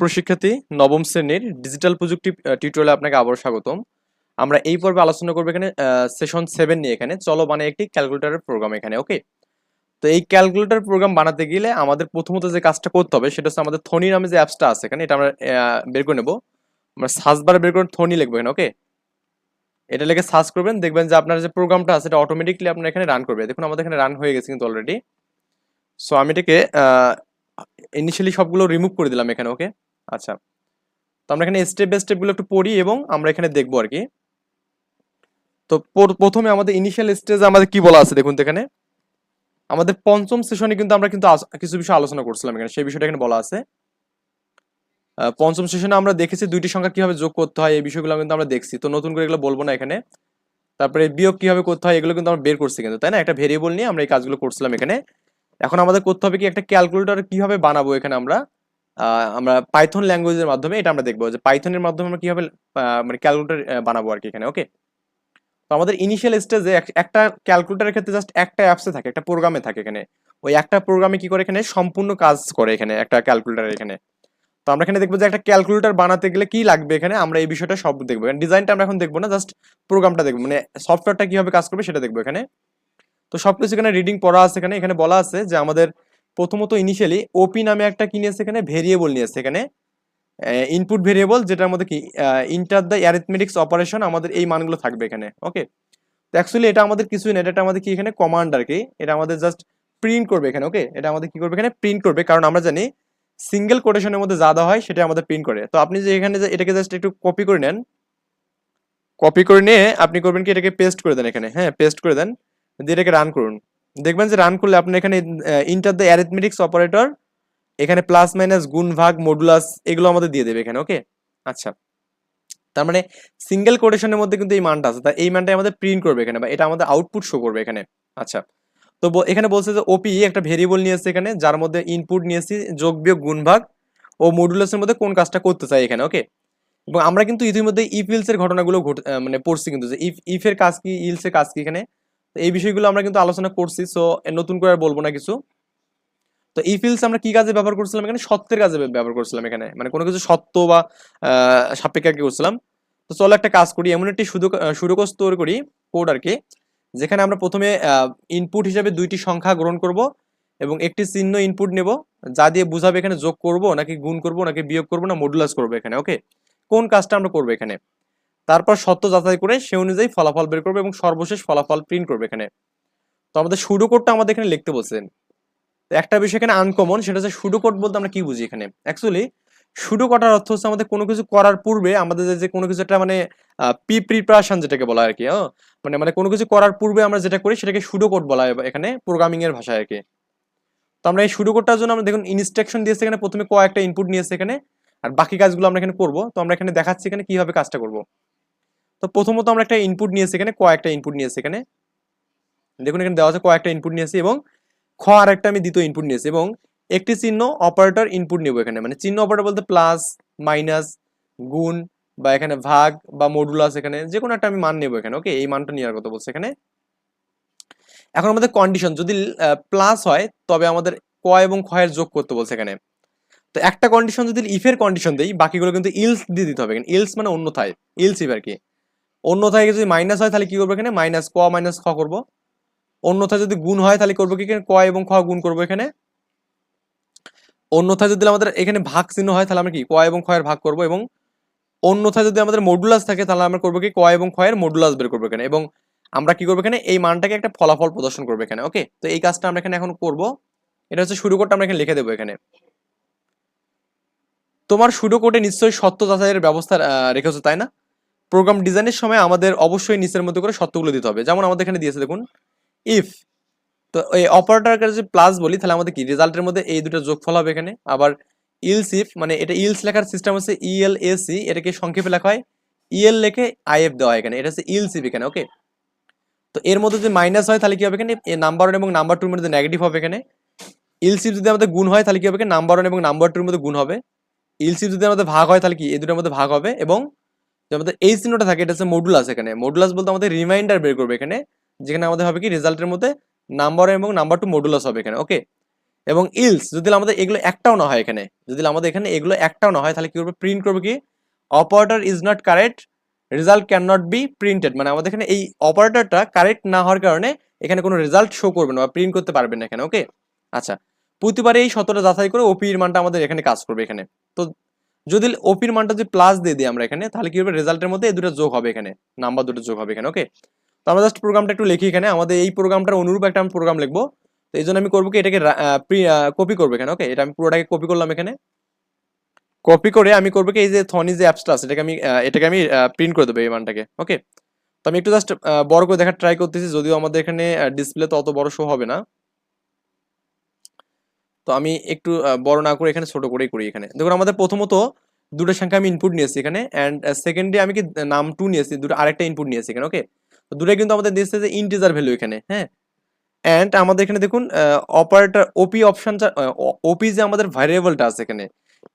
প্রশিক্ষার্থী নবম শ্রেণির ডিজিটাল প্রযুক্তি টিউটোরিয়ালে আপনাকে আবারও স্বাগতম। আমরা এই পর্বে আলোচনা করব এখানে সেশন সেভেন নিয়ে এখানে। চলো মানে একটি ক্যালকুলেটরের প্রোগ্রাম এখানে ওকে তো এই ক্যালকুলেটর প্রোগ্রাম বানাতে গেলে আমাদের প্রথমত যে কাজটা করতে হবে, সেটা হচ্ছে আমাদের থনি নামে যে অ্যাপসটা আছে এখানে, এটা আমরা বের করে নেব। আমরা সার্চ বারে বের করে থনি লিখব এখানে ওকে এটা লিখে সার্চ করবেন, দেখবেন যে আপনার যে প্রোগ্রামটা আছে, এটা অটোমেটিকলি আপনার এখানে রান করবে। দেখুন, আমাদের এখানে রান হয়ে গেছে কিন্তু অলরেডি সো আমি এটাকে ইনিশিয়ালি সবগুলো রিমুভ করে দিলাম এখানে ওকে আচ্ছা তো আমরা এখানে স্টেপ বাই স্টেপগুলো একটু পড়ি এবং আমরা এখানে দেখব আর কি। তো প্রথমে আমাদের ইনিশিয়াল স্টেজে আমাদের কি বলা আছে দেখুন তো এখানে? আমাদের পঞ্চম সেশনে কিন্তু আমরা কিন্তু কিছু বিষয় আলোচনা করছিলাম এখানে, সেই বিষয়টা এখানে বলা আছে। পঞ্চম সেশনে আমরা দেখেছি দুইটি সংখ্যা কীভাবে যোগ করতে হয়, এই বিষয়গুলো কিন্তু আমরা দেখছি। তো নতুন করে এগুলো বলব না এখানে। তারপরে বিয়োগ কীভাবে করতে হয়, এগুলো কিন্তু আমরা বের করছি কিন্তু, তাই না? একটা ভেরিয়েবল নিয়ে আমরা এই কাজগুলো করছিলাম এখানে। এখন আমাদের করতে হবে কি, একটা ক্যালকুলেটর কীভাবে বানাবো এখানে আমরা? আমরা পাইথন ল্যাঙ্গুয়েজের মাধ্যমে এটা আমরা দেখব যে পাইথনের মাধ্যমে আমরা কীভাবে মানে ক্যালকুলেটর বানাবো আর কি এখানে ওকে তো আমাদের ইনিশিয়াল স্টেজে একটা ক্যালকুলেটরের ক্ষেত্রে জাস্ট একটা অ্যাপসে থাকে, একটা প্রোগ্রামে থাকে এখানে। ওই একটা প্রোগ্রামে কি করে এখানে? সম্পূর্ণ কাজ করে এখানে, একটা ক্যালকুলেটর এখানে। তো আমরা এখানে দেখব যে একটা ক্যালকুলেটর বানাতে গেলে কি লাগবে এখানে? আমরা এই বিষয়টা সব দেখব। ডিজাইনটা আমরা এখন দেখব না জাস্ট প্রোগ্রামটা দেখব। মানে সফটওয়্যারটা কীভাবে কাজ করবে সেটা দেখব এখানে। তো সবকিছু এখানে রিডিং পড়া আছে এখানে। এখানে বলা আছে যে আমাদের প্রথমত ইনিশিয়ালি ওপি নামে একটা কি নিয়েছে এখানে? ভেরিয়েবল নিয়েছে এখানে। ইনপুট ভেরিয়েবল যেটার মধ্যে কি? ইন্টার দ্য অ্যারিথমেটিক্স অপারেশন আমাদের এই মানগুলো থাকবে এখানে ওকে তো অ্যাকচুয়ালি এটা আমাদের কিছুই না, এটা আমাদের কি এখানে? কমান্ড আর কি। এটা আমাদের জাস্ট প্রিন্ট করবে এখানে ওকে এটা আমাদের কি করবে এখানে? প্রিন্ট করবে, কারণ আমরা জানি সিঙ্গেল কোটেশনের মধ্যে যা হয় সেটা আমাদের প্রিন্ট করে। তো আপনি যে এখানে এটাকে জাস্ট একটু কপি করে নেন। কপি করে নিয়ে আপনি করবেন কি? এটাকে পেস্ট করে দেন এখানে হ্যাঁ পেস্ট করে দেন। দিয়ে এটাকে রান করুন। দেখবেন যে রান করলে আপনি এখানে ইন্টার দ্য অ্যারিথমেটিক্স অপারেটর এখানে প্লাস মাইনাস গুণ ভাগ মডুলাস এগুলো আমাদের দিয়ে দেবে এখানে ওকে আচ্ছা। তার মানে সিঙ্গেল কোটেশনের মধ্যে কিন্তু এই মানটা আছে, তা এই মানটা আমাদের প্রিন্ট করবে এখানে, বা এটা আমাদের আউটপুট শো করবে এখানে আচ্ছা। তো এখানে বলছে যে ওপি একটা ভেরিয়েবল নিয়েছে এখানে, যার মধ্যে ইনপুট নিয়েছি যোগ বিয়োগ গুণ ভাগ, ও মডুলাসের মধ্যে কোন কাজটা করতে চাই এখানে ওকে এবং আমরা কিন্তু ইতিমধ্যে ইফ ইলস এর ঘটনাগুলো ঘট মানে পড়ছি কিন্তু, যে ইফ ইফের কাজ কি ইলস এর কাজ কি এখানে? এই বিষয়গুলো আমরা কিন্তু আলোচনা করছি সো নতুন করে আর বলব না কিছু। তো ইফ ইলস আমরা কি কাজে ব্যবহার করছিলাম এখানে? সত্যের কাজে ব্যবহার করছিলাম এখানে। মানে কোনো কিছু সত্য বা সাপেক্ষে করছিলাম। তো চলো একটা কাজ করি, এমন একটি সুরকস তৈরি করি কোড আর কি যেখানে আমরা প্রথমে ইনপুট হিসেবে দুইটি সংখ্যা গ্রহণ করব এবং একটি চিহ্ন ইনপুট নেব, যা দিয়ে বুঝাবে এখানে যোগ করব, নাকি গুণ করব, নাকি বিয়োগ করব, না মডুলাস করব এখানে ওকে কোন কাজটা আমরা করব এখানে? তারপর সত্য যাচাই করে সে অনুযায়ী ফলাফল বের করবে এবং সর্বশেষ ফলাফল প্রিন্ট করবে এখানে। তো আমাদের সুডো কোডটা আমাদের এখানে লিখতে বলছেন একটা বিষয় এখানে আনকমন সেটা হচ্ছে সুডো কোড বলতে আমরা কি বুঝি এখানে? অ্যাকচুয়ালি সুডো করার অর্থ হচ্ছে আমাদের কোনো কিছু করার পূর্বে আমাদের যে- কোনো কিছু একটা মানে প্রি প্রিপারেশন যেটাকে বলা আর কি হ্যাঁ? মানে মানে কোনো কিছু করার পূর্বে আমরা যেটা করি সেটাকে সুডো কোড বলা হয় এখানে প্রোগ্রামিং এর ভাষায় আর কি তো আমরা এই সুডো কোডটার জন্য আমরা দেখুন ইনস্ট্রাকশন দিয়েছে এখানে, প্রথমে কয়েকটা ইনপুট নিয়েছে এখানে, আর বাকি কাজগুলো আমরা এখানে করব। তো আমরা এখানে দেখাচ্ছি এখানে কীভাবে কাজটা করব। তো প্রথমত আমরা একটা ইনপুট নিয়েছি এখানে কয়েকটা ইনপুট নিয়েছি এখানে। দেখুন, এখানে দেওয়া আছে কয়েকটা ইনপুট নিয়েছি এবং খ আর একটা আমি দ্বিতীয় ইনপুট নিয়েছি এবং একটি চিহ্ন অপারেটর ইনপুট নেব এখানে। মানে চিহ্ন অপারেটর বলতে প্লাস মাইনাস গুণ বা এখানে ভাগ বা মডুলাস এখানে যে কোনো একটা আমি মান নেব এখানে ওকে এই মানটা নেওয়ার কথা বলছে এখানে। এখন আমাদের কন্ডিশন যদি প্লাস হয়, তবে আমাদের ক এবং ক্ষয়ের যোগ করতে বলছে এখানে। তো একটা কন্ডিশন যদি ইফের কন্ডিশন দেই, বাকিগুলো কিন্তু ইলস দিয়ে দিতে হবে। ইলস মানে অন্যথায় ইলস ইফ আর কি। অন্যথায় যদি মাইনাস হয়, তাহলে কি করব এখানে? মাইনাস ক মাইনাস খ করব। অন্যথায় যদি গুণ হয়, তাহলে করব কি ক এবং খ গুণ করব এখানে। অন্যথায় যদি আমাদের এখানে ভাগ চিহ্ন হয়, তাহলে আমরা কি? ক এবং খ এর ভাগ করব এবং অন্যথায় যদি আমাদের মডুলাস থাকে, তাহলে আমরা করব কি? ক এবং খ এর মডুলাস বের করব এখানে এবং আমরা কি করব এখানে? এই মানটাকে একটা ফলাফল প্রদর্শন করব এখানে, ওকে? তো এই কাজটা আমরা এখানে এখন করব। এটা হচ্ছে শুরু কোডটা আমরা এখানে লিখে দেবো এখানে। তোমার শুরু কোডে নিশ্চয়ই সত্য যাচাইয়ের ব্যবস্থা রেখেছো, তাই না? প্রোগ্রাম ডিজাইনের সময় আমাদের অবশ্যই নিচের মধ্যে করে সত্যগুলো দিতে হবে। যেমন আমাদের এখানে দিয়েছে, দেখুন ইফ তো এই অপারেটরকে যদি প্লাস বলি, তাহলে আমাদের কি? রেজাল্টের মধ্যে এই দুটো যোগফল হবে এখানে। আবার ইলস ইফ মানে এটা ইলস লেখার সিস্টেম হচ্ছে E ইএল এসি এটাকে সংক্ষেপে লেখা হয় ইএল লেখে আইএফ দেওয়া হয় এখানে। এটা হচ্ছে ইলস ইফ এখানে ওকে তো এর মধ্যে যদি মাইনাস হয়, তাহলে কি হবে এখানে? নাম্বার ওয়ান এবং নাম্বার টুর মধ্যে নেগেটিভ হবে এখানে। ইলসিফ যদি আমাদের গুণ হয়, তাহলে কি হবে নাম্বার ওয়ান এবং নাম্বার টুর মধ্যে গুণ হবে। ইলসিফ যদি আমাদের ভাগ হয়, তাহলে কি? এই দুটোর মধ্যে ভাগ হবে এবং আমাদের এই চিহ্নটা থাকে, এটা হচ্ছে মডুলাস এখানে। মডুলাস বলতে আমাদের রিমাইন্ডার বের করবে এখানে, যেখানে আমাদের হবে কি? রেজাল্টের মধ্যে নাম্বার এবং নাম্বার টু মডুলাস হবে এখানে ওকে এবং ইলস যদি আমাদের এগুলো একটাও না হয় এখানে, যদি আমাদের এখানে এগুলো একটাও না হয়, তাহলে কি করবে? প্রিন্ট করবে কি? Operator is not correct result can not be printed মানে আমাদের এখানে এই অপারেটরটা কারেক্ট না হওয়ার কারণে এখানে কোনো রেজাল্ট শো করবে না বা প্রিন্ট করতে পারবে না এখানে ওকে আচ্ছা প্রতিবারে এই শতটা যাচাই করে ওপির মানটা আমাদের এখানে কাজ করবে এখানে। তো যদি ওপির মানটা যদি প্লাস দিয়ে দিই আমরা এখানে, তাহলে কি হবে? রেজাল্টের মধ্যে এই দুটো যোগ হবে এখানে। নাম্বার দুটো যোগ হবে এখানে ওকে তো আমরা জাস্ট প্রোগ্রামটা একটু লিখি এখানে। আমাদের এই প্রোগ্রামটার অনুরূপ একটা আমি প্রোগ্রাম লিখব। তো এই জন্য আমি করব কি? এটাকে কপি করব এখানে ওকে এটা আমি পুরোটাকে কপি করলাম এখানে। কপি করে আমি করব কি? এই যে থনি যে অ্যাপসটা আছে, এটাকে আমি এটাকে আমি প্রিন্ট করে দেবো এই মানটাকে ওকে তো আমি একটু জাস্ট বড় করে দেখার ট্রাই করতেছি, যদিও আমাদের এখানে ডিসপ্লে তো অত বড় শো হবে না। তো আমি একটু বড় না করে এখানে ছোট করেই করি এখানে। দেখুন, আমাদের প্রথমত দুটো সংখ্যা আমি ইনপুট নিয়েছি এখানে অ্যান্ড সেকেন্ডে আমি কি নাম টু নিয়েছি, দুটো আরেকটা ইনপুট নিয়েছি এখানে ওকে তো দুটোই কিন্তু আমাদের দিয়েছে যে ইন্টিজার ভ্যালু এখানে হ্যাঁ? অ্যান্ড আমাদের এখানে দেখুন অপারেটার ওপি অপশনটা ওপি যে আমাদের ভ্যারিয়েবলটা আছে এখানে,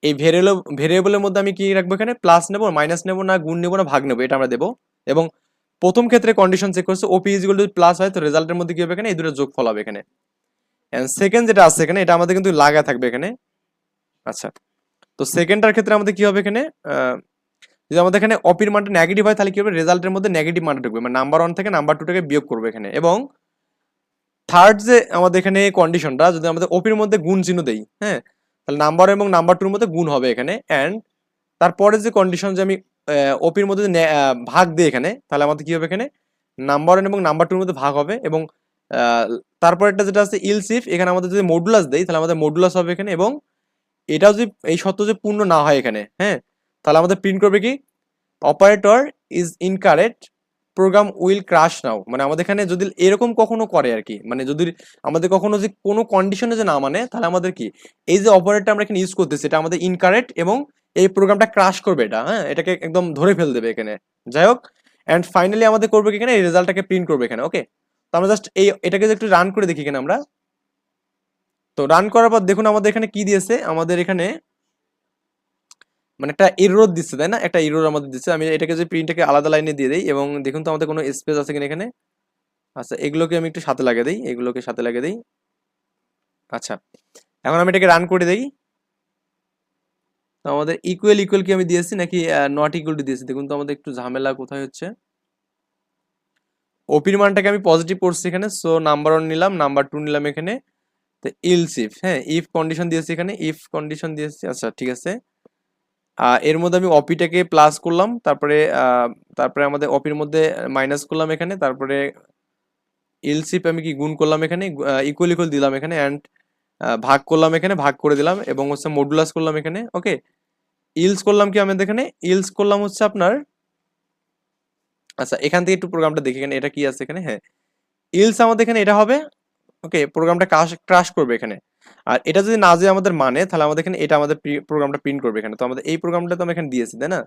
এই ভেরিয়েবল ভেরিয়েবলের মধ্যে আমি কি রাখব এখানে? প্লাস নেব মাইনাস নেব না, গুণ নেব না, ভাগ নেব, এটা আমরা দেবো। এবং প্রথম ক্ষেত্রে কন্ডিশন চেক করছে ওপি ইজ যদি প্লাস হয়, তো রেজাল্টের মধ্যে কি হবে এখানে? এই দুটো যোগফল হবে এখানে। এন্ড সেকেন্ড যেটা আছে এখানে, এটা আমাদের কিন্তু লাগা থাকবে এখানে। আচ্ছা। তো সেকেন্ডটার ক্ষেত্রে আমাদের কি হবে এখানে? যদি আমাদের এখানে অপির মানটা নেগেটিভ হয়, তাহলে কি হবে? রেজাল্টের মধ্যে নেগেটিভ মানটা ঢুকবে। মানে নাম্বার ওয়ান থেকে নাম্বার টুটাকে বিয়োগ করবে এখানে। এবং থার্ড যে আমাদের এখানে কন্ডিশনটা যদি আমাদের ওপির মধ্যে গুণ চিহ্ন দেই হ্যাঁ? তাহলে নাম্বার এবং নাম্বার টুর মধ্যে গুণ হবে এখানে। অ্যান্ড তারপরে যে কন্ডিশন যে আমি ওপির মধ্যে যদি নে- ভাগ দিই এখানে, তাহলে আমাদের কি হবে এখানে? নাম্বার ওয়ান এবং নাম্বার টুর মধ্যে ভাগ হবে এবং আহ, তারপরেরটা যেটা আছে ইলসিফ এখানে আমাদের যদি মডুলাস দেই তাহলে আমাদের মডুলাস হবে এখানে এবং এটাও যদি এই সত্য যে পূর্ণ না হয় এখানে হ্যাঁ? তাহলে আমাদের প্রিন্ট করবে কি? Operator is incorrect program will crash now মানে আমাদের এখানে যদি এরকম কখনো করে আর কি মানে যদি আমাদের কখনো যে কোনো কন্ডিশনে যে না মানে তাহলে আমাদের কি? এই যে অপারেটর আমরা এখানে ইউজ করতেছি এটা আমাদের ইনকারেক্ট এবং এই প্রোগ্রামটা ক্রাশ করবে এটা হ্যাঁ? এটাকে একদম ধরে ফেল দেবে এখানে। যাই হোক অ্যান্ড ফাইনালি আমাদের করবে কি এখানে? এই রেজাল্টটাকে প্রিন্ট করবে এখানে ওকে তো আমরা জাস্ট এই, এটাকে একটু রান করে দেখি এখানে আমরা। তো রান করার পর দেখুন আমাদের এখানে কি দিয়েছে? আমাদের এখানে মানে একটা এরর দিচ্ছে, তাই না? একটা এরর আমাদের দিচ্ছে। আমি এটাকে যে প্রিন্টটাকে আলাদা লাইনে দিয়ে দিই, এবং দেখুন তো আমাদের কোনো স্পেস আছে কিনা এখানে। আচ্ছা এগুলোকে আমি একটু সাথে লাগিয়ে দিই, এগুলোকে সাথে লাগিয়ে দিই। আচ্ছা এখন আমি এটাকে রান করে দিই। তো আমাদের ইকুয়াল ইকুয়াল কি আমি দিয়েছি নাকি নট ইকুয়াল দিয়েছি? দেখুন তো আমাদের একটু ঝামেলা কোথায় হচ্ছে। ওপির মানটাকে আমি পজিটিভ করছি এখানে সো নাম্বার ওয়ান নিলাম নাম্বার টু নিলাম এখানে তো ইলস ইফ হ্যাঁ ইফ কন্ডিশন দিয়েছি এখানে ইফ কন্ডিশন দিয়েছি আচ্ছা ঠিক আছে। আহ, এর মধ্যে আমি অপিটাকে প্লাস করলাম তারপরে তারপরে আমাদের অপির মধ্যে মাইনাস করলাম এখানে তারপরে ইলসিপ আমি কি গুণ করলাম এখানে ইকুয়াল ইকুয়াল দিলাম এখানে অ্যান্ড ভাগ করলাম এখানে ভাগ করে দিলাম এবং হচ্ছে মডুলাস করলাম এখানে ওকে ইলস করলাম কি আমাদের এখানে? ইলস করলাম হচ্ছে আপনার আচ্ছা এখান থেকে একটু প্রোগ্রামটা দেখি এখানে, এটা কি আছে এখানে? হ্যাঁ। ইলস আমাদের এখানে এটা হবে, ওকে, প্রোগ্রামটা ক্রাশ ক্রাশ করবে এখানে। আর এটা যদি না যে আমাদের মানে তাহলে আমাদের এখানে এটা আমাদের প্রোগ্রামটা প্রিন্ট করবে এখানে। তো আমাদের এই প্রোগ্রামটা তো আমরা এখানে দিয়েছি, তাই না?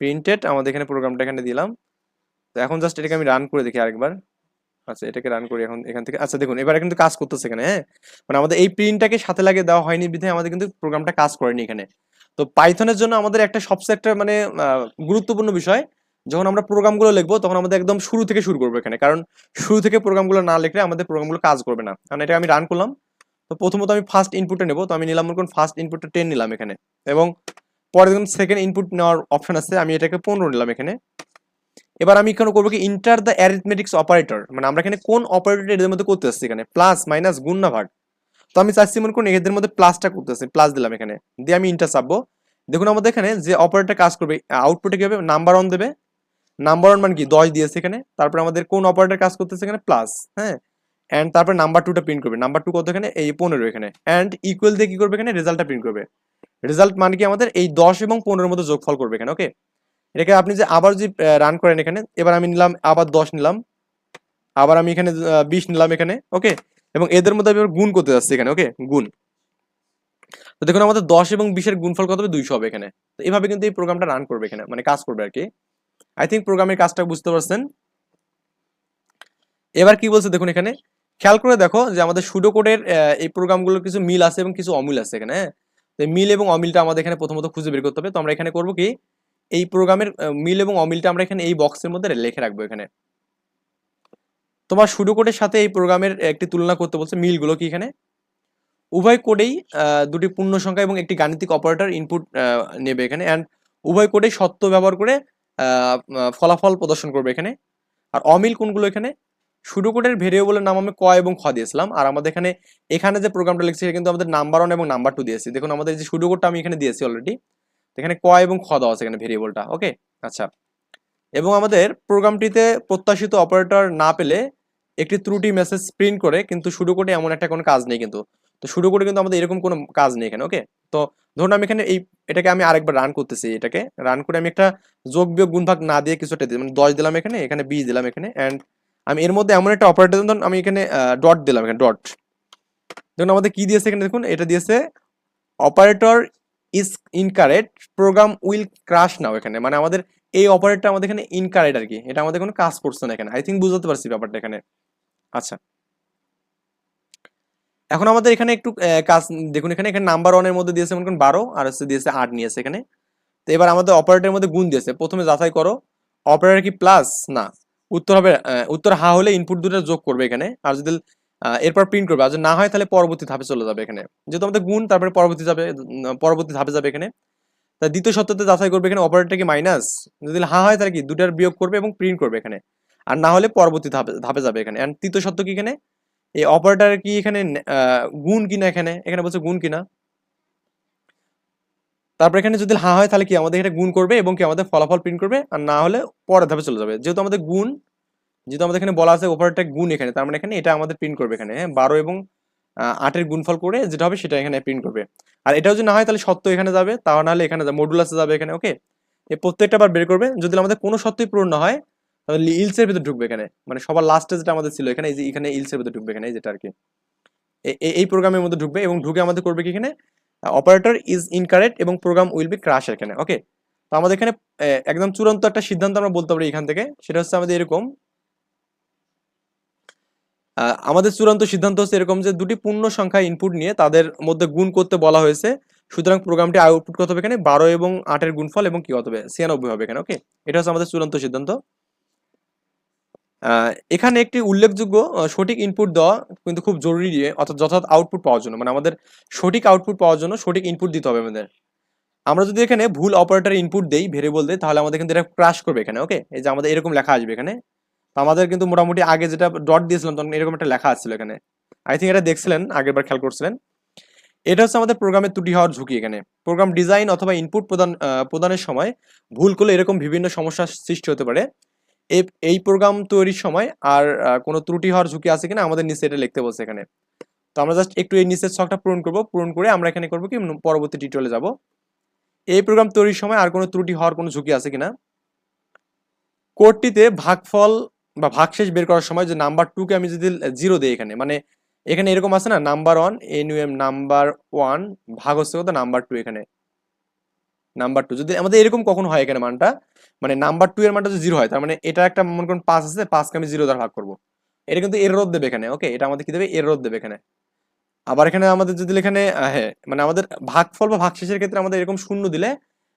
প্রিন্টেড আমাদের এখানে প্রোগ্রামটা এখানে দিলাম। তো এখন জাস্ট এটাকে আমি রান করে দেখি আরেকবার। আচ্ছা এটাকে রান করি এখন, এখান থেকে। আচ্ছা দেখুন, এবারে কিন্তু কাজ করতেছে এখানে হ্যাঁ? মানে আমাদের এই প্রিন্টটাকে সাথে লাগিয়ে দেওয়া হয়নি বিধায় আমাদের কিন্তু প্রোগ্রামটা কাজ করেনি এখানে। তো পাইথনের জন্য আমাদের একটা সবচেয়ে একটা মানে গুরুত্বপূর্ণ বিষয় যখন আমরা প্রোগ্রামগুলো লিখব, তখন আমাদের একদম শুরু থেকে শুরু করব এখানে। কারণ শুরু থেকে প্রোগ্রামগুলো না লিখলে আমাদের প্রোগ্রামগুলো কাজ করবে না। কারণ এটা আমি রান করলাম। তো প্রথমত আমি ফার্স্ট ইনপুটটা নেব। তো আমি নিলাম করুন ফার্স্ট ইনপুটটা টেন নিলাম এখানে। এবং পরে দেখুন সেকেন্ড ইনপুট নেওয়ার অপশন আছে, আমি এটাকে পনেরো নিলাম এখানে। এবার আমি এখানে করব কি ইন্টার দ্য অ্যারিথমেটিক্স অপারেটর মানে আমরা এখানে কোন অপারেটর এদের মধ্যে করতে আসছি এখানে? প্লাস মাইনাস গুণ না তো আমি চাচ্ছি মনে করুন এদের মধ্যে প্লাসটা করতে আসছি প্লাস দিলাম এখানে। দিয়ে আমি ইন্টার চাপবো। দেখুন আমাদের এখানে যে অপারেটর কাজ করবে আউটপুটে কি হবে? নাম্বার ওয়ান দেবে। নাম্বার ওয়ান মানে কি? দশ দিয়েছে এখানে। তারপরে আমাদের কোন অপারেটর কাজ করতেছে এখানে? প্লাস হ্যাঁ? অ্যান্ড তারপরে নাম্বার টুটা প্রিন্ট করবে। নাম্বার টু কত এখানে? এই পনেরো এখানে। অ্যান্ড ইকুয়াল দিয়ে কি করবে এখানে? রেজাল্টটা প্রিন্ট করবে। রেজাল্ট মানে কি আমাদের? এই দশ এবং পনেরোর মধ্যে যোগফল করবে এখানে ওকে এটাকে আপনি যে আবার যদি রান করেন এখানে, এবার আমি নিলাম, আবার দশ নিলাম। আবার আমি এখানে বিশ নিলাম এখানে ওকে এবং এদের মধ্যে আমি গুণ করতে যাচ্ছি এখানে ওকে গুণ। তো দেখুন, আমাদের দশ এবং বিশের গুণফল কত হবে? দুইশো হবে এখানে। তো এইভাবে কিন্তু এই প্রোগ্রামটা রান করবে এখানে মানে কাজ করবে আর কি। আই থিঙ্ক প্রোগ্রামের কাজটা বুঝতে পারছেন। এবার কি বলছে দেখুন এখানে। খেয়াল করে দেখো যে আমাদের কোডের এই প্রোগ্রামগুলোর কিছু মিল আছে এবং কিছু অমিল আছে এখানে হ্যাঁ? মিল এবং অমিলটা আমাদের এখানে প্রথমত খুঁজে বের করতে হবে। তো আমরা এখানে করব কি? এই প্রোগ্রামের মিল এবং অমিলটা আমরা এখানে এই বক্সের মধ্যে লিখে রাখব এখানে। তোমার সুডো কোডের সাথে এই প্রোগ্রামের একটি তুলনা করতে বলছে মিলগুলো কি এখানে? উভয় কোডেই দুটি পূর্ণ সংখ্যা এবং একটি গাণিতিক অপারেটর ইনপুট নেবে এখানে। অ্যান্ড উভয় কোডেই সত্য ব্যবহার করে ফলাফল প্রদর্শন করবে এখানে। আর অমিল কোনগুলো এখানে? কোডের ভেরিয়েবলের নাম আমি ক এবং খ দিয়েছিলাম। আর আমাদের এখানে এখানে যে প্রোগ্রামটা লিখছি কিন্তু আমাদের নাম্বার ওয়ান এবং নাম্বার টু দিয়েছি। দেখুন, আমাদের যে কোডটা আমি এখানে দিয়েছি অলরেডি এখানে ক এবং খ দেওয়া আছে এখানে ভেরিয়েবলটা ওকে আচ্ছা। এবং আমাদের প্রোগ্রামটিতে প্রত্যাশিত অপারেটর না পেলে একটি ত্রুটি মেসেজ প্রিন্ট করে কিন্তু করে এমন একটা কোনো কাজ নেই কিন্তু। তো শুরু করে কিন্তু আমাদের এরকম কোনো কাজ নেই এখানে ওকে তো ধরুন আমি এখানে এই, এটাকে আমি আরেকবার রান করতেছি এটাকে। রান করে আমি একটা যোগ বিয়োগ গুণ ভাগ না দিয়ে কিছু একটা দিই মানে দশ দিলাম এখানে এখানে বিশ দিলাম এখানে অ্যান্ড আমি এর মধ্যে এমন একটা অপারেটর ধরুন আমি এখানে ডট দিলাম এখানে ডট দেখুন আমাদের কি দিয়েছে এখানে দেখুন, এটা দিয়েছে operator is incorrect program will crash now এখানে মানে আমাদের এই অপারেটর আমাদের এখানে ইনকারেক্ট আর কি, এটা আমাদের কোনো কাজ করছে না এখানে। আই থিঙ্ক বুঝতে পারছি ব্যাপারটা এখানে। আচ্ছা। এখন আমাদের এখানে একটু কাজ, দেখুন এখানে এখানে নাম্বার ওয়ানের মধ্যে দিয়েছে মনে করুন বারো, আর হচ্ছে দিয়েছে আট নিয়েছে এখানে। তো এবার আমাদের অপারেটরের মধ্যে গুণ দিয়েছে। প্রথমে যাচাই করো অপারেটর কি প্লাস না। উত্তর হবে উত্তর হা হলে ইনপুট দুটো যোগ করবে এখানে, আর যদি এরপর প্রিন্ট করবে। আর যদি না হয় তাহলে পরবর্তী ধাপে চলে যাবে এখানে। যেহেতু আমাদের গুণ, তারপরে পরবর্তী যাবে পরবর্তী ধাপে যাবে এখানে। তা দ্বিতীয় সত্যতে যাচাই করবে এখানে অপারেটর কি মাইনাস যদি হা হয় তাহলে কি? দুটার বিয়োগ করবে এবং প্রিন্ট করবে এখানে। আর না হলে পরবর্তী ধাপে ধাপে যাবে এখানে। এন্ড তৃতীয় সত্য কি এখানে? এই অপারেটার কি এখানে গুণ কিনা এখানে? এখানে বলছে গুণ কিনা। তারপর এখানে যদি হা হয়, তাহলে কি আমাদের এখানে গুণ করবে এবং কি আমাদের ফলাফল প্রিন্ট করবে? আর না হলে পরের ধাপে চলে যাবে। যেহেতু আমাদের গুণ, যেহেতু আমাদের এখানে বলা আছে অপারেটার গুণ এখানে, তার মানে এখানে এটা আমাদের প্রিন্ট করবে এখানে হ্যাঁ? বারো এবং আটের গুণফল করে যেটা হবে সেটা এখানে প্রিন্ট করবে। আর এটাও যদি না হয়, তাহলে সত্য এখানে যাবে, তাও না হলে এখানে মডুলাসে যাবে এখানে ওকে এই প্রত্যেকটা বার বের করবে। যদি আমাদের কোনো সত্যই পূরণ না হয় তাহলে ইলসের ভিতরে ঢুকবে এখানে। মানে সবার লাস্টে যেটা আমাদের ছিল, এখানে এই যে, এখানে ইলসের ভিতরে ঢুকবে এখানে যেটা আর কি এই প্রোগ্রামের মধ্যে ঢুকবে এবং ঢুকে আমাদের করবে কি এখানে? অপারেটর ইজ ইনকারেক্ট এবং প্রোগ্রাম উইল বি ক্রাশ এখানে ওকে তো আমাদের এখানে একদম চূড়ান্ত একটা সিদ্ধান্ত আমরা বলতে পারি এখান থেকে। সেটা হচ্ছে আমাদের এরকম আমাদের চূড়ান্ত সিদ্ধান্ত হচ্ছে এরকম যে, দুটি পূর্ণ সংখ্যা ইনপুট নিয়ে তাদের মধ্যে গুণ করতে বলা হয়েছে। সুতরাং প্রোগ্রামটি আউটপুট কত হবে এখানে? বারো এবং আটের গুণফল এবং কি কত হবে? ছিয়ানব্বই হবে এখানে ওকে এটা হচ্ছে আমাদের চূড়ান্ত সিদ্ধান্ত। এখানে একটি উল্লেখযোগ্য সঠিক ইনপুট দেওয়া কিন্তু খুব জরুরি, অর্থাৎ যথাযথ আউটপুট পাওয়ার জন্য। মানে আমাদের সঠিক আউটপুট পাওয়ার জন্য সঠিক ইনপুট দিতে হবে আমাদের। আমরা যদি এখানে ভুল অপারেটার ইনপুট দেই ভেরিয়েবল দেই, তাহলে আমাদের কিন্তু এটা ক্রাশ করবে এখানে ওকে এই যে আমাদের এরকম লেখা আসবে এখানে। তো আমাদের কিন্তু মোটামুটি আগে যেটা ডট দিয়েছিলাম, তখন এরকম একটা লেখা আসছিল এখানে। আই থিঙ্ক এটা দেখছিলেন আগের বার খেয়াল করছিলেন। এটা হচ্ছে আমাদের প্রোগ্রামের ত্রুটি হওয়ার ঝুঁকি এখানে। প্রোগ্রাম ডিজাইন অথবা ইনপুট প্রদান প্রদানের সময় ভুল করলে এরকম বিভিন্ন সমস্যার সৃষ্টি হতে পারে। এই প্রোগ্রাম তৈরির সময় আর কোনো ত্রুটি হওয়ার ঝুঁকি আছে কিনা আমাদের নিচে এটা লিখতে বলছে এখানে। তো আমরা জাস্ট একটু এই নিচের শখটা পূরণ করব, পূরণ করে আমরা এখানে করব কি পরবর্তী টিউটোরিয়ালে যাব। এই প্রোগ্রাম তৈরির সময় আর কোনো ত্রুটি হওয়ার কোনো ঝুঁকি আছে কিনা? কোডটিতে ভাগফল বা ভাগশেষ বের করার সময় যে নাম্বার টুকে আমি যদি জিরো দিই এখানে মানে এখানে এরকম আছে না number one N M number one ভাগ হচ্ছে কত নাম্বার টু এখানে। নাম্বার টু যদি আমাদের এরকম কখনো হয় এখানে মানটা মানে নাম্বার টু এর মানটা যদি জিরো হয়, তার মানে এটা একটা মনে করুন পাঁচ আছে, পাঁচকে আমি জিরো দ্বারা ভাগ করব। এটা কিন্তু এর রোধ দেবে এখানে ওকে এটা আমাদের কি দেবে? এর রোধ দেবে এখানে। আবার এখানে আমাদের যদি এখানে হ্যাঁ মানে আমাদের ভাগফল বা ভাগশেষের ক্ষেত্রে আমাদের এরকম শূন্য দিলে,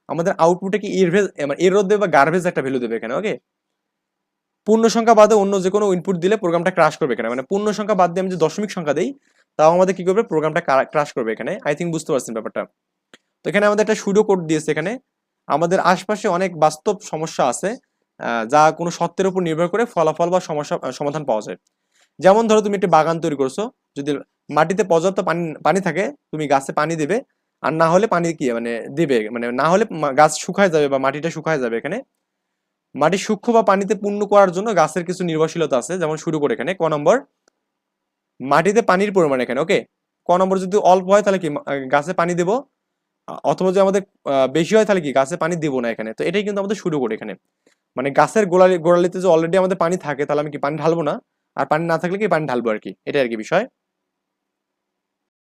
আমাদের আউটপুটে কি এরভেজ মানে এর রোধ দেবে বা গার্ভেজ একটা ভ্যালু দেবে এখানে ওকে পূর্ণ সংখ্যা বাদে অন্য যে কোনো ইনপুট দিলে প্রোগ্রামটা ক্রাশ করবে এখানে। মানে পূর্ণ সংখ্যা বাদ দিয়ে আমি যে দশমিক সংখ্যা দেই, তাও আমাদের কি করবে? প্রোগ্রামটা ক্রাশ করবে এখানে। আই থিঙ্ক বুঝতে পারছেন ব্যাপারটা। তো এখানে আমাদের একটা সুডো কোড দিয়েছে এখানে। আমাদের আশপাশে অনেক বাস্তব সমস্যা আছে যা কোনো সত্যের উপর নির্ভর করে ফলাফল বা সমস্যা সমাধান পাওয়া যায়। যেমন ধরো তুমি একটি বাগান তৈরি করছ, যদি মাটিতে পর্যাপ্ত পানি পানি থাকে, তুমি গাছে পানি দেবে, আর না হলে পানি কি মানে দেবে মানে না হলে গাছ শুকায় যাবে বা মাটিটা শুকায় যাবে এখানে। মাটি সূক্ষ্ম বা পানিতে পূর্ণ করার জন্য গাছের কিছু নির্ভরশীলতা আছে, যেমন শুরু করে এখানে, ক নম্বর। মাটিতে পানির পরিমাণ এখানে, ওকে? ক নম্বর যদি অল্প হয় তাহলে কি গাছে পানি দেবো? অথবা যদি আমাদের বেশি হয় তাহলে কি গাছে পানি দেবো না এখানে? তো এটাই কিন্তু আমাদের শুরু করে এখানে। মানে গাছের গোড়ালি, গোড়ালিতে যে অলরেডি আমাদের পানি থাকে, তাহলে আমি কি পানি ঢালবো না? আর পানি না থাকলে কি পানি ঢালবো আর কি? এটাই আর কি বিষয়।